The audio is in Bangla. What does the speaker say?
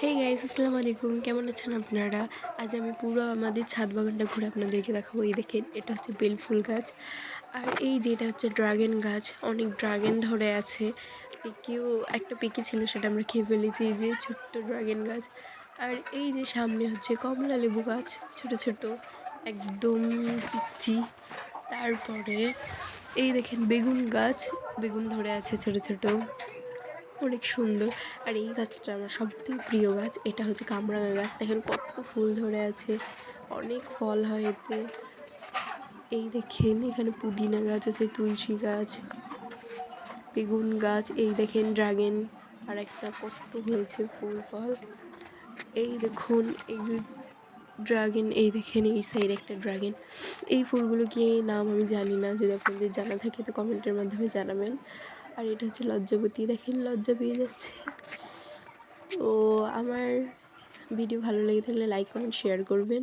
হেই গাইস আসসালামু আলাইকুম কেমন আছেন আপনারা? আজ আমি পুরো আমাদের ছাদ বাগানটা ঘুরে আপনাদেরকে দেখাবো। এই দেখেন, এটা হচ্ছে বেল ফুল গাছ। আর এই যে এটা হচ্ছে ড্রাগন গাছ, অনেক ড্রাগন ধরে আছে। পিকিও একটা পিকি ছিল, সেটা আমরা খেয়ে ফেলেছি। এই যে ছোট্ট ড্রাগন গাছ। আর এই যে সামনে হচ্ছে কমলা লেবু গাছ, ছোট ছোট, একদম পিচ্ছি তারপরে এই দেখেন বেগুন গাছ, বেগুন ধরে আছে ছোট ছোট। অনেক সুন্দর। আর এই গাছটা আমার সবথেকে প্রিয় গাছ। এটা হচ্ছে কামরাঙা গাছ। দেখেন কত ফুল ধরে আছে। অনেক ফল হয় এতে। এই দেখেন, এখানে পুদিনা গাছ আছে, তুলসী গাছ, বেগুন গাছ, এই দেখেন ড্রাগন আর একটা কত হয়েছে ফুল ফল। এই দেখুন এই ড্রাগন, এই দেখেন, এই সাইড একটা ড্রাগন। এই ফুলগুলো কি নাম আমি জানি না, যদি আপনাদের জানা থাকে তো কমেন্টের মাধ্যমে জানাবেন। আর এটা হচ্ছে লজ্জাবতী, দেখেন লজ্জা পেয়ে যাচ্ছে। তো আমার ভিডিও ভালো লেগে থাকলে লাইক কমেন্ট শেয়ার করবেন।